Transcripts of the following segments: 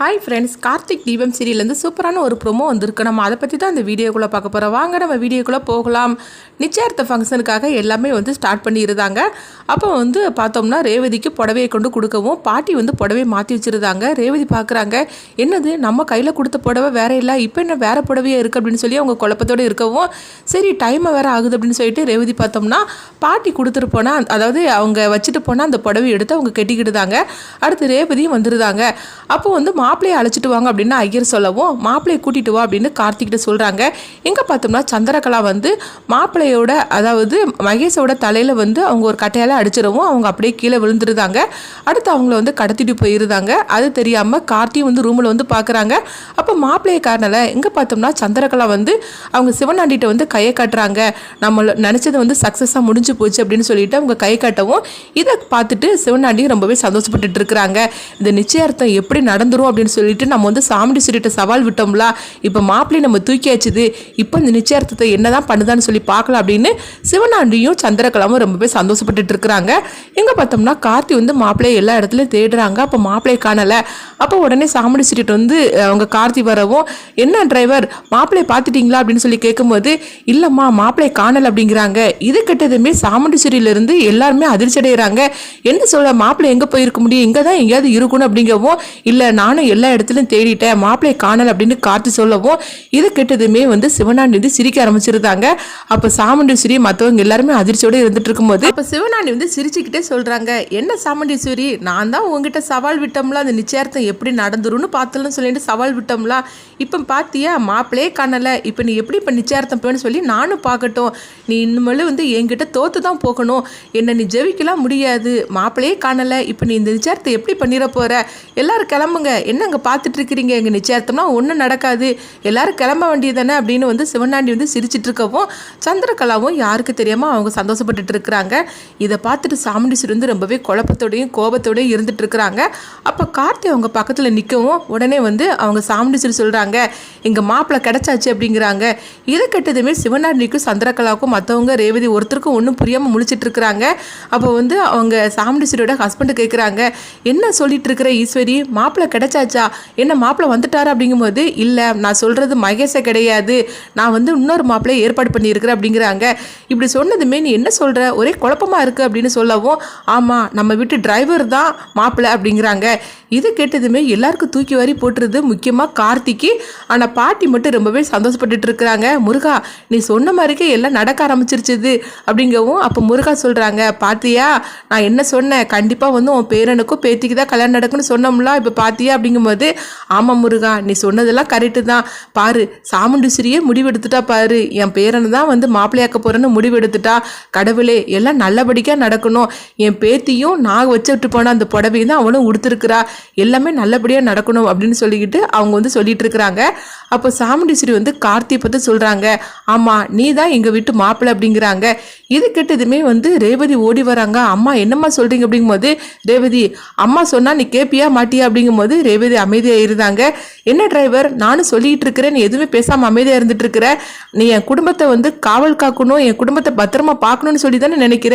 Hi friends Karthik தீபம் சீரியல்லேருந்து சூப்பரான ஒரு ப்ரோமோ வந்திருக்கு. நம்ம அதை பற்றி தான் இந்த வீடியோக்குள்ளே பார்க்க போகிறோம் வாங்க நம்ம வீடியோக்குள்ளே போகலாம். நிச்சயார்த்த ஃபங்க்ஷனுக்காக எல்லாமே வந்து ஸ்டார்ட் பண்ணியிருந்தாங்க அப்போ வந்து பார்த்தோம்னா ரேவதிக்கு புடவையை கொண்டு கொடுக்கவும் பாட்டி வந்து புடவையை மாற்றி வச்சுருந்தாங்க. ரேவதி பார்க்குறாங்க என்னது நம்ம கையில் கொடுத்த புடவை வேற இல்லை இப்போ என்ன வேறு புடவையே இருக்குது அப்படின்னு சொல்லி அவங்க குழப்பத்தோடு இருக்கவும் சரி டைமை வேறு ஆகுது அப்படின்னு சொல்லிட்டு ரேவதி பார்த்தோம்னா பாட்டி கொடுத்துட்டு போனால் அதாவது அவங்க வச்சுட்டு போனால் அந்த புடவை எடுத்து அவங்க கட்டிக்கிட்டுதாங்க அடுத்து ரேவதியும் வந்துருந்தாங்க. அப்போ வந்து மாப்பிள்ளையை அழைச்சிட்டு வாங்க அப்படின்னு ஐயர் சொல்லவும் மாப்பிள்ளையை கூட்டிட்டு வா அப்படின்னு கார்த்திகிட்ட சொல்கிறாங்க எங்கே பார்த்தோம்னா சந்திரகலா வந்து மாப்பிள்ளையோட அதாவது மகேஷோட தலையில் வந்து அவங்க ஒரு கட்டையால் அடிச்சிடவும் அவங்க அப்படியே கீழே விழுந்துருந்தாங்க. அடுத்து அவங்கள வந்து கடத்திட்டு போயிருந்தாங்க. அது தெரியாமல் கார்த்தியும் வந்து ரூமில் வந்து பார்க்குறாங்க அப்போ மாப்பிள்ளையை காரணல எங்கே பார்த்தோம்னா சந்திரகலா வந்து அவங்க சிவனாண்டிகிட்ட வந்து கையை காட்டுறாங்க. நம்மளை நினச்சது வந்து சக்ஸஸாக முடிஞ்சு போச்சு அப்படின்னு சொல்லிட்டு அவங்க கை காட்டவும் இதை பார்த்துட்டு சிவனாண்டியும் ரொம்பவே சந்தோஷப்பட்டுட்டு இருக்கிறாங்க. இந்த நிச்சயார்த்தம் எப்படி நடந்துரும் அப்படின்னு சொல்லிட்டு நம்ம வந்து சாமிடி சொல்லிட்டு சவால் விட்டோம்ல இப்போ மாப்பிள்ளை நம்ம தூக்கியாச்சுது இப்போ இந்த நிச்சயார்த்தத்தை என்னதான் பண்ணுதான்னு சொல்லி பார்க்கலாம் அப்படின்னு சிவனாண்டியும் சந்திரகலாமும் ரொம்பவே சந்தோஷப்பட்டுட்டு இருக்கிறாங்க. எங்கே பார்த்தோம்னா கார்த்தி வந்து மாப்பிள்ளையை எல்லா இடத்துலையும் தேடுறாங்க. அப்போ மாப்பிள்ளையை காணலை. அப்போ உடனே சாமிடி சொல்லிட்டு வந்து அவங்க கார்த்தி வரவும் என்ன டிரைவர் மாப்பிள்ளையை பார்த்துட்டிங்களா? அப்படின்னு சொல்லி கேட்கும்போது இல்லைம்மா மாப்பிள்ளையை காணலை அப்படிங்கிறாங்க. இது கிட்டதுமே சாமுண்டிச்சேரியிலேருந்து எல்லாருமே அதிர்ச்சி அடைகிறாங்க என்ன சொல்ல மாப்பிள்ளை எங்கே போயிருக்க முடியும்? இங்கே தான் எங்கேயாவது இருக்கணும் அப்படிங்கவும் இல்லை நானும் எல்லா இடத்துலையும் தேடிட்டேன். மாப்பிள்ளையை காணல் அப்படின்னு கார்த்தி சொல்லவும் இது கெட்டதுமே வந்து சிவனாண்டி வந்து சிரிக்க ஆரம்பிச்சிருந்தாங்க. அப்போ சாமுண்டீஸ்வரி மற்றவங்க எல்லாருமே அதிர்ச்சியோடு இருந்துட்டு இருக்கும்போது அப்போ சிவனாண்டி வந்து சிரிச்சுக்கிட்டே சொல்கிறாங்க என்ன சாமுண்டீஸ்வரி நான் தான் உங்ககிட்ட சவால் விட்டோம்ல? அந்த நிச்சயார்த்தம் எப்படி நடந்துரும்னு பார்த்தலன்னு சொல்லிட்டு சவால் விட்டோம்ல? இப்போ பார்த்தியா மாப்பிளே காணலை. இப்போ நீ எப்படி இப்போ நிச்சயார்த்தம் போன்னு சொல்லி நானும் பார்க்கட்டும். நீ இனிமேல் வந்து என்கிட்ட தோற்று தான் போகணும். என்னை நீ ஜெயிக்கலாம் முடியாது. மாப்பிளையே காணலை. இப்போ நீ இந்த நிச்சயார்த்தம் எப்படி பண்ணிட போகிற எல்லாரும் கிளம்புங்க. என்னங்க பார்த்துட்டு இருக்கிறீங்க? எங்கள் நிச்சயார்த்தம்னா ஒன்றும் நடக்காது. எல்லோரும் கிளம்ப வேண்டியதானே அப்படின்னு வந்து சிவனாண்டி வந்து சிரிச்சிட்டு இருக்கவும் சந்திரகலாவும் யாருக்கு தெரியாமல் அவங்க சந்தோஷப்பட்டுட்டு இருக்கிறாங்க. இதை பார்த்துட்டு சாமுண்டி இருந்து ரொம்பவே குழப்பத்தோடையும் கோபத்தோடையும் இருந்துட்டு இருக்கிறாங்க அப்போ கார்த்தி அவங்க பக்கத்தில் நிற்கவும் உடனே வந்து அவங்க சாமுண்டீஸ்வரி சொல்கிறாங்க எங்கள் மாப்பிள்ளை கிடச்சாச்சு அப்படிங்கிறாங்க. இதை கெட்டதுமே சிவனாண்டிக்கும் சந்திரகலாவுக்கும் மற்றவங்க ரேவதி ஒருத்தருக்கும் ஒன்றும் புரியாமல் முழிச்சிட்டு இருக்கிறாங்க அப்போ வந்து அவங்க சாமுண்டீஸ்வரியோட ஹஸ்பண்டு கேட்குறாங்க என்ன சொல்லிட்டு இருக்கிற ஈஸ்வரி? மாப்பிள்ளை கிடைச்சாச்சா? என்ன மாப்பிள்ளை வந்துட்டாரா? அப்படிங்கும்போது இல்லை நான் சொல்கிறது மகேஷை கிடையாது. நான் வந்து இன்னொரு மாப்பிள்ளையை ஏற்பாடு பண்ணியிருக்கிறேன் அப்படிங்கிறாங்க. இப்படி சொன்னதுமே நீ என்ன சொல்கிற ஒரே குழப்பமாக இருக்குது அப்படின்னு சொல்லவும் ஆமாம் நம்ம வீட்டு டிரைவர் தான் மாப்பிள்ளை அப்படிங்கிறாங்க. இது கேட்டதுமே எல்லாருக்கும் தூக்கி வாரி போட்டுருது முக்கியமாக கார்த்திக்கு. ஆனால் பாட்டி மட்டும் ரொம்பவே சந்தோஷப்பட்டுட்டு இருக்கிறாங்க. முருகா நீ சொன்ன மாதிரிக்கே எல்லாம் நடக்க ஆரம்பிச்சிருச்சுது அப்படிங்கவும் அப்போ முருகா சொல்கிறாங்க பாத்தியா நான் என்ன சொன்னேன்? கண்டிப்பாக வந்து உன் பேரனுக்கும் பேத்திக்கு தான் கல்யாணம் நடக்குன்னு சொன்னோம்ல இப்போ பாத்தியா? அப்படிங்கும்போது ஆமாம் முருகா நீ சொன்னதெல்லாம் கரெக்டு தான். பாரு சாமுண்டீஸ்வரியே முடிவெடுத்துட்டா பாரு. என் பேரனை தான் வந்து மாப்பிள்ளையாக்க போகிறேன்னு முடிவெடுத்துட்டா. கடவுளே எல்லாம் நல்லபடியாக நடக்கணும். என் பேத்தியும் நான் வச்சு விட்டு போன அந்த புடவையும் தான் அவளும் உடுத்துருக்குறா. எல்லாமே நல்லபடியாக நடக்கணும் அப்படின்னு சொல்லிக்கிட்டு அவங்க வந்து சொல்லிட்டு இருக்கிறாங்க அப்போ சாமுண்டீஸ்வரி வந்து கார்த்தியை பற்றி சொல்கிறாங்க ஆமாம் நீ தான் எங்கள் வீட்டு மாப்பிள்ளை அப்படிங்கிறாங்க. இது கெட்டதுமே வந்து ரேவதி ஓடி வராங்க. அம்மா என்னம்மா சொல்கிறீங்க அப்படிங்கும்போது ரேவதி அம்மா சொன்னால் நீ கேப்பியா மாட்டியா அப்படிங்கும்போது ரேவதி அமைதியாக இருந்தாங்க. என்ன டிரைவர் நானும் சொல்லிகிட்டு இருக்கிறேன் நீ எதுவுமே பேசாமல் அமைதியாக இருந்துட்டு இருக்கிற நீ என் குடும்பத்தை வந்து காவல் காக்கணும் என் குடும்பத்தை பத்திரமா பார்க்கணும்னு சொல்லி தானே நினைக்கிற.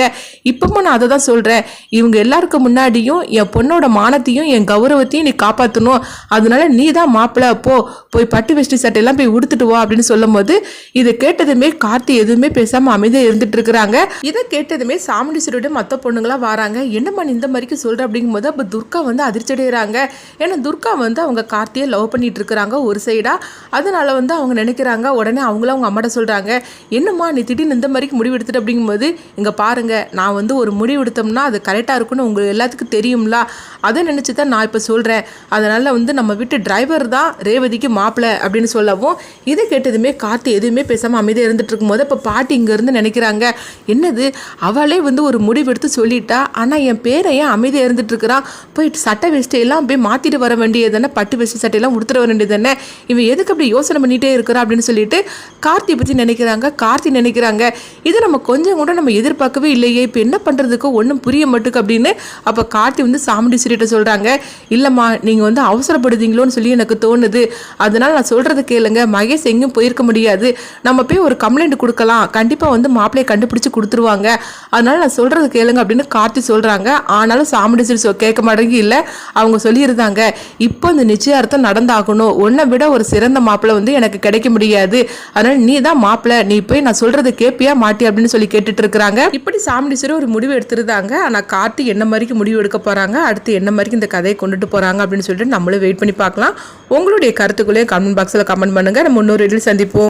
இப்பவும் நான் அதை தான் சொல்கிறேன் இவங்க எல்லாருக்கும் முன்னாடியும் என் பொண்ணோட மானத்தையும் என் கௌரவத்தையும் நீ காப்பாற்றணும் அதனால நீ தான் மாப்பிள்ளை போ. போய் பட்டு வெஷ்டி சட்டையெல்லாம் போய் உடுத்துட்டு வா அப்படின்னு சொல்லும் போது இதை கேட்டதுமே கார்த்தி எதுவுமே பேசாமல் அமைதியாக இருந்துட்டு இருக்கிறாங்க. இதை கேட்டதுமே சாமுண்டீஸ்வரோட மற்ற பொண்ணுங்களாம் வராங்க. என்னம்மா நீ இந்த மாதிரிக்கு சொல்கிற அப்படிங்கும்போது அப்போ துர்கா வந்து அதிர்ச்சி அடைகிறாங்க ஏன்னா துர்கா வந்து அவங்க கார்த்தியை லவ் பண்ணிட்டு இருக்கிறாங்க ஒரு சைடாக அதனால வந்து அவங்க நினைக்கிறாங்க உடனே அவங்களும் அவங்க அம்மாட்ட சொல்கிறாங்க என்னம்மா நீ திடீர்னு இந்த மாதிரிக்கு முடிவு எடுத்துட்டு அப்படிங்கும்போது இங்கே பாருங்க நான் வந்து ஒரு முடிவு கொடுத்தோம்னா அது கரெக்டாக இருக்கும்னு உங்களுக்கு எல்லாத்துக்கும் தெரியும்ல? அதை நினச்சி தான் நான் இப்போ சொல்கிறேன் அதனால் வந்து நம்ம வீட்டு டிரைவர் தான் ரேவதிக்கு மாப்பிள்ளை அப்படின்னு சொல்லவும் இதை கேட்டதுமே கார்த்தி எதுவுமே பேசாமல் அமைதியாக இருந்துட்டு இருக்கும்போது இப்போ பாட்டி இங்கேருந்து நினைக்கிறாங்க என்னது? அவளே வந்து ஒரு முடிவெடுத்து சொல்லிட்டா? ஆனால் என் பேரை ஏன் அமைதியாக இருந்துட்டு இருக்கிறான் போயிட்டு சட்டை வெஸ்டையெல்லாம் போய் மாற்றிட்டு வர வேண்டியது தானே பட்டு வெஸ்ட் சட்டையெல்லாம் உடுத்துட்டு வர வேண்டியது தானே இவன் எதுக்கு அப்படி யோசனை பண்ணிகிட்டே இருக்கிறா? அப்படின்னு சொல்லிட்டு கார்த்தி பற்றி நினைக்கிறாங்க. கார்த்தி நினைக்கிறாங்க இது நம்ம கொஞ்சம் கூட நம்ம எதிர்பார்க்கவே இல்லையே. இப்போ என்ன பண்ணுறதுக்கு ஒன்றும் புரிய மாட்டுக்கு அப்படின்னு அப்போ கார்த்தி வந்து சாமுண்டீஸ்வரிட்ட சொல்கிறாங்க இல்லைம்மா நீங்கள் வந்து அவசரப்படுதீங்களோன்னு சொல்லி எனக்கு தோணுது. அதனால் நான் சொல்கிறத கேளுங்க. மகேஷ் எங்கேயும் போயிருக்க முடியாது. நம்ம போய் ஒரு கம்ப்ளைண்ட் கொடுக்கலாம். கண்டிப்பாக வந்து மாப்பிள்ளையை கண்டுபிடிச்சி கொடுத்துருவாங்க. அதனால் நான் சொல்கிறது கேளுங்க அப்படின்னு கார்த்தி சொல்கிறாங்க ஆனாலும் சாமுண்டீஸ்வரி சொ கேட்க மாட்டேங்கி இல்லை அவங்க சொல்லியிருந்தாங்க. இப்போ இந்த நிச்சயார்த்தம் நடந்தாகணும். உன்னை விட ஒரு சிறந்த மாப்பிள்ளை வந்து எனக்கு கிடைக்க முடியாது. அதனால் நீ தான் மாப்பிள்ளை. நீ போய் நான் சொல்கிறத கேப்பியா மாட்டி அப்படின்னு சொல்லி கேட்டுட்டு இருக்கிறாங்க. இப்படி சாமுண்டீஸ்வரி ஒரு முடிவு எடுத்துருந்தாங்க. ஆனால் கார்த்தி என்ன மாதிரிக்கு முடிவு எடுக்க போறாங்க? அடுத்து என்ன மாதிரிக்கு இந்த கதையை கொண்டுட்டு போறாங்க? அப்படின்னு சொல்லிட்டு நம்மளும் வெயிட் பண்ணி பார்க்கலாம். உங்களுடைய கருத்துக்களையும் கமெண்ட் பாக்ஸில் கமெண்ட் பண்ணுங்க. நம்ம இன்னொரு இதில் சந்திப்போம்.